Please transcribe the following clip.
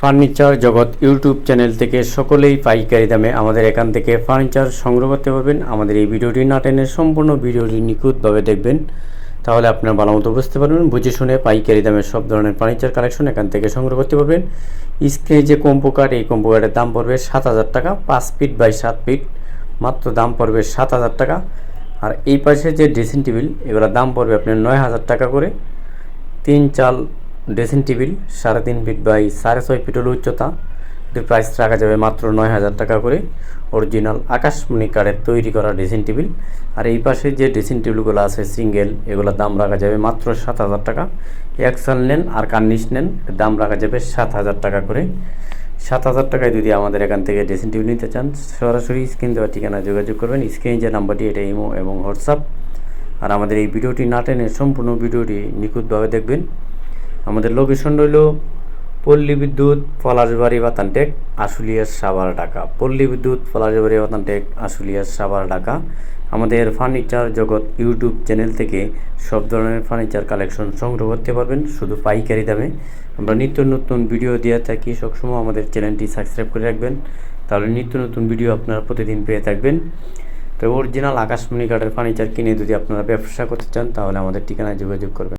Furniture জগৎ YouTube channel থেকে সকলেই পাইকারি দামে আমাদের এখান থেকে ফার্নিচার সংগ্রহ করতে পারবেন। আমাদের এই ভিডিওটি না টেনে সম্পূর্ণ ভিডিওটি নিখুঁতভাবে দেখবেন। তাহলে আপনার ভালো মতো বুঝতে পারবেন, বুঝে শুনে পাইকারি দামে সব ধরনের ফার্নিচার কালেকশন এখান থেকে সংগ্রহ করতে পারবেন। স্ক্রিনে যে কম্পো কার্ড, এই কম্পো কার্ডের দাম পড়বে সাত হাজার টাকা, পাঁচ ফিট বাই সাত ফিট। মাত্র দাম পড়বে সাত হাজার টাকা। আর এই পাশে যে ড্রেসিং টেবিল, এগুলোর দাম পড়বে আপনার নয় হাজার টাকা করে। তিন চাল ড্রেসিং টেবিল সাড়ে তিন ফিট বাই সাড়ে ছয় ফিটের উচ্চতা। এটির প্রাইস রাখা যাবে মাত্র নয় হাজার টাকা করে। অরিজিনাল আকাশমণি কাঠের তৈরি করা ড্রেসিং টেবিল। আর এই পাশে যে ড্রেসিং টেবিলগুলো আছে, সিঙ্গেল, এগুলোর দাম রাখা যাবে মাত্র সাত হাজার টাকা। এক্সাল নেন আর কার্নিশ নেন দাম রাখা যাবে সাত হাজার টাকা করে। সাত হাজার টাকায় যদি আমাদের এখান থেকে ড্রেসিং টেবিল নিতে চান, সরাসরি স্ক্রিন দেওয়ার ঠিকানা যোগাযোগ করবেন। স্ক্রিনে যে নাম্বারটি, এটা ইমো এবং হোয়াটসঅ্যাপ। আর আমাদের এই ভিডিওটি না টেনে সম্পূর্ণ ভিডিওটি নিখুঁতভাবে দেখবেন। আমাদের লোকেশন রইল পল্লী বিদ্যুৎ, পলাশবাড়ি, বাতানটেক, আশুলিয়া, সাভার, ঢাকা। পল্লী বিদ্যুৎ, পলাশবাড়ি, বাতানটেক, আশুলিয়া, সাভার, ঢাকা। আমাদের ফার্নিচার জগৎ ইউটিউব চ্যানেল থেকে সব ধরনের ফার্নিচার কালেকশন সংগ্রহ করতে পারবেন, শুধু পাইকারি দামে। আমরা নিত্য নতুন ভিডিও দিয়ে থাকি, সবসময় আমাদের চ্যানেলটি সাবস্ক্রাইব করে রাখবেন। তাহলে নিত্য নতুন ভিডিও আপনারা প্রতিদিন পেয়ে থাকবেন। তো অরিজিনাল আকাশমণি কাঠের ফার্নিচার কিনে যদি আপনারা ব্যবসা করতে চান, তাহলে আমাদের ঠিকানায় যোগাযোগ করবেন।